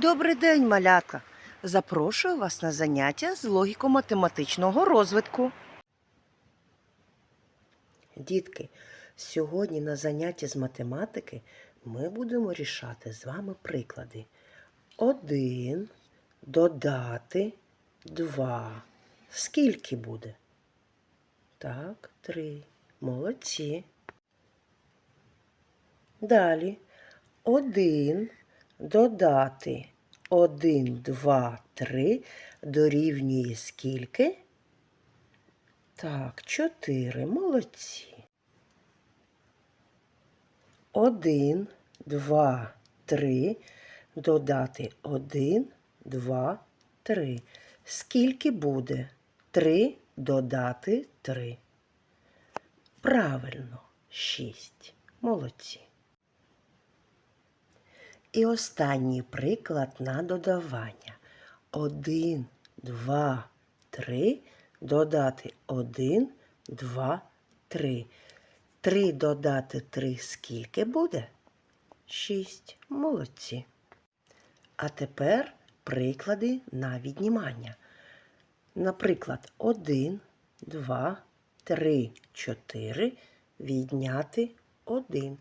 Добрий день, малятка! Запрошую вас на заняття з логіко-математичного розвитку. Дітки, сьогодні на занятті з математики ми будемо рішати з вами приклади. Один додати два. Скільки буде? Так, три. Молодці. Далі. Один додати 1, 2, 3 дорівнює скільки? Так, 4. Молодці. 1, 2, 3 додати 1, 2, 3. Скільки буде? 3 додати 3. Правильно, 6. Молодці. І останній приклад на додавання. 1, 2, 3 додати 1, 2, 3. 3 додати 3 скільки буде? 6. Молодці. А тепер приклади на віднімання. Наприклад, 1, 2, 3, 4 відняти 1.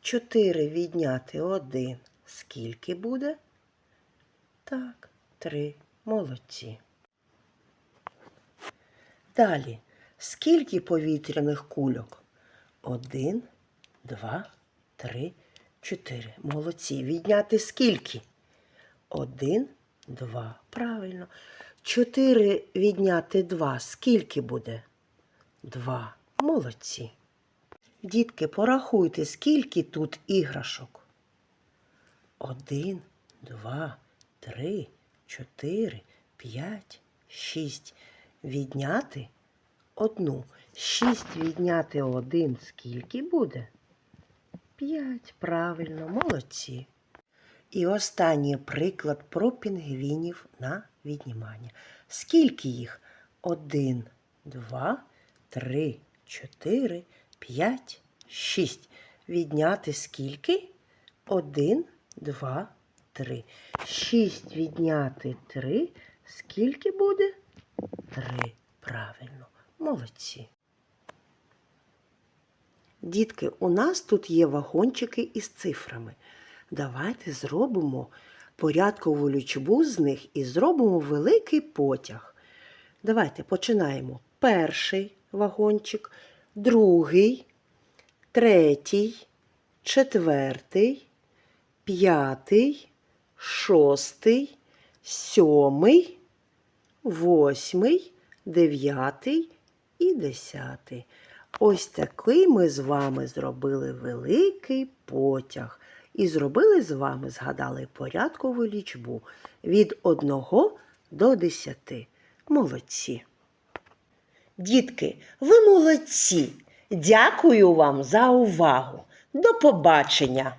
4 відняти 1. Скільки буде? Так, 3. Молодці. Далі. Скільки повітряних кульок? 1, 2, 3, 4. Молодці. Відняти скільки? 1, 2. Правильно. 4 відняти 2. Скільки буде? 2. Молодці. Дітки, порахуйте, скільки тут іграшок. Один, два, три, чотири, п'ять, шість. Відняти одну. Шість відняти один. Скільки буде? П'ять. Правильно, молодці. І останній приклад про пінгвінів на віднімання. Скільки їх? Один, два, три, чотири, п'ять, шість. Відняти скільки? Один, два, три. Шість відняти три. Скільки буде? Три. Правильно. Молодці. Дітки, у нас тут є вагончики із цифрами. Давайте зробимо порядкову лічбу з них і зробимо великий потяг. Давайте починаємо. Перший вагончик, другий, третій, четвертий, п'ятий, шостий, сьомий, восьмий, дев'ятий і десятий. Ось такий ми з вами зробили великий потяг. І зробили з вами, згадали порядкову лічбу від 1 до 10. Молодці. Дітки, ви молодці. Дякую вам за увагу. До побачення!